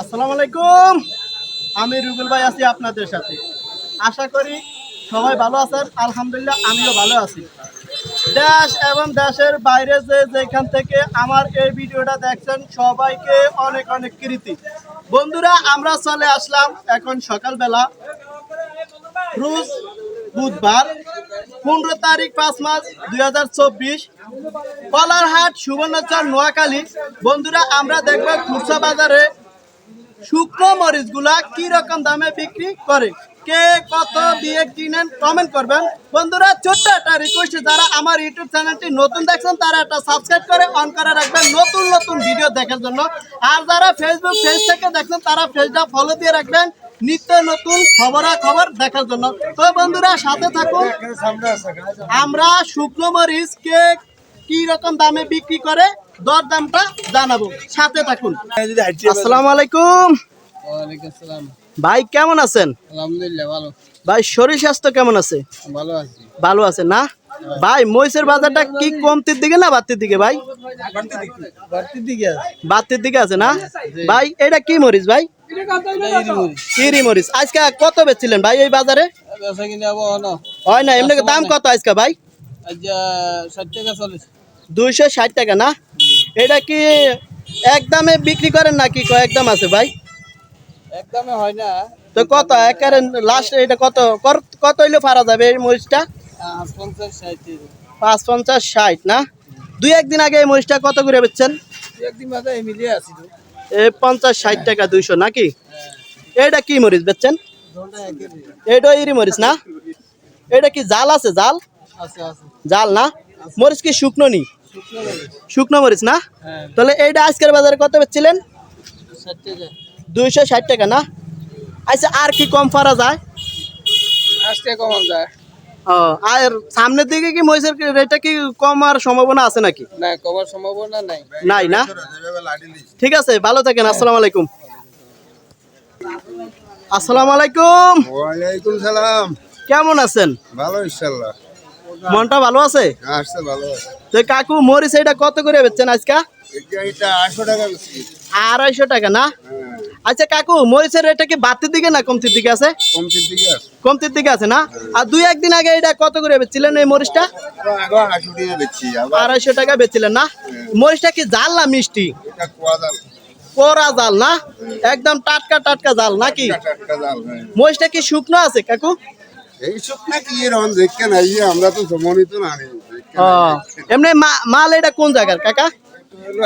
আসসালামু আলাইকুম। আমি রুবেল ভাই আছি আপনাদের সাথে। আশা করি সবাই ভালো আছেন, আলহামদুলিল্লাহ আমিও ভালো আছি। দেশ এবং দেশের বাইরে যে যেখান থেকে আমার এই ভিডিওটা দেখছেন, সবাইকে অনেক অনেক কৃতি। বন্ধুরা, আমরা চলে আসলাম এখন সকালবেলা। রোজ বুধবার, পনেরো তারিখ পাঁচ মাস দুই হাজার চব্বিশ। কলারহাট সুবর্ণচর, নোয়াখালী। বন্ধুরা, আমরা দেখব খুচরা বাজারে শুকনো মরিচগুলা কি রকম দামে বিক্রি করে? কে কত দিয়ে কিনেন? কমেন্ট করবেন। বন্ধুরা ছোট্ট একটা রিকোয়েস্ট যারা আমার ইউটিউব চ্যানেলটি নতুন দেখছেন তারা একটা সাবস্ক্রাইব করে অন করে রাখবেন নতুন নতুন ভিডিও দেখার জন্য। আর যারা ফেসবুক পেজ থেকে দেখছেন তারা পেজটা ফলো দিয়ে রাখবেন নিত্য নতুন খবরা খবর দেখার জন্য। তো বন্ধুরা সাথে থাকুন। আমরা শুকনো মরিচ কে কি রকম দামে বিক্রি করে দর দামটা জানাব? সাথে থাকুন। আসসালামু আলাইকুম। ভাই কেমন আছেন? আলহামদুলিল্লাহ ভালো। ভাই শরীর স্বাস্থ্য কেমন আছে? ভালো আছি। ভালো আছে না? ভাই মহিষের বাজারটা কি কমতির দিকে না বাড়তির দিকে ভাই? বাড়তির দিকে আছে। বাড়তির দিকে আছে না? ভাই এটা কি মরিচ ভাই? ইরি মরিচ। আজকে কত বেচছিলেন ভাই এই বাজারে? হয় না এমনি দাম কত আজকে ভাই? দুইশো ষাট টাকা না? এটা কি একদমে বিক্রি করেন নাকি একদম আছে ভাই? একদমে হয় না। তো কত? একেবারে লাস্ট এটা কত? কত হইলে যাবে এই মরিচটা? পাঁচ পঞ্চাশ ষাট না? দুই একদিন আগে এই মরিচটা কত করে বেচছেন? পঞ্চাশ ষাট টাকা দুইশো নাকি? এটা কি মরিচ বেচছেন? এটা ইরি মরিচ না? এটা কি জাল আছে জাল? জাল না? মরিচ কি শুকনো নি? শুকনো মরিচ। না? তাহলে এইটা আজকের বাজারে কত বেচছিলেন? দুইশো ষাট টাকা না? আচ্ছা আর কি কম পারা যায়? আজকে যায়। ও আর সামনের দিকে কি মরিচের রেটটা কি কমার সম্ভাবনা আছে নাকি? না কমার সম্ভাবনা নাই। নাই না? ঠিক আছে ভালো থাকেন আসসালামু আলাইকুম। আসসালামু আলাইকুম। ওয়ালাইকুম সালাম। কেমন আছেন? ভালো ইনশাল্লাহ। মনটা ভালো আছে? তো কাকু মরিচ এটা কত করে বেচছেন আজকা? আড়াইশো টাকা না? হ্যাঁ। আচ্ছা কাকু মরিচের রেটটা কি বাড়তির দিকে না কমতির দিকে আছে? কমতির দিকে আছে। না? আর দুই একদিন আগে এটা কত করে বেচছিলেন এই মরিচটা? আড়াইশো টাকা বেচছিলেন না? মরিচটা কি জাল না মিষ্টি? কোরা জাল না? একদম টাটকা টাটকা জাল নাকি? হ্যাঁ। মরিচটা কি শুকনো আছে কাকু? এই সব না কি এরকম দেখে না ইয়ে আমরা তো জমনিত না এমনি মাল এটা কোন জায়গার কাকা?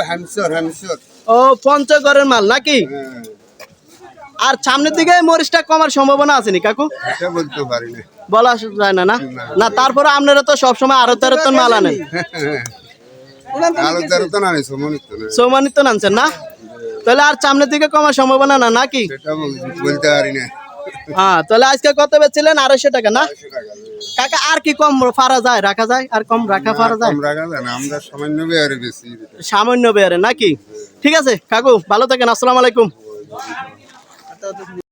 হ্যামসর হ্যামসর। ও পঞ্চগড়ের মাল নাকি? হ্যাঁ। আর সামনের দিকে মরিচটা কমার সম্ভাবনা আছে নি কাকু? বলতে পারি না। বলা যায় না না? না। তারপরে আপনারা তো সবসময় আরও তেরো টন মাল আনেন। সৌমানিত আনছেন না? তাহলে আর সামনের দিকে কমার সম্ভাবনা না নাকি বলতে পারি না। হ্যাঁ তাহলে আজকে কত বেচছিলেন? আড়াইশো টাকা না? কাকা আর কি কম ফারা যায় রাখা যায়? আর কম রাখা ফারা যায়? আমরা সামান্য বেয়ারে বেশি সামান্য বেয়ারে নাকি? ঠিক আছে কাকু ভালো থাকেন আসসালামু আলাইকুম।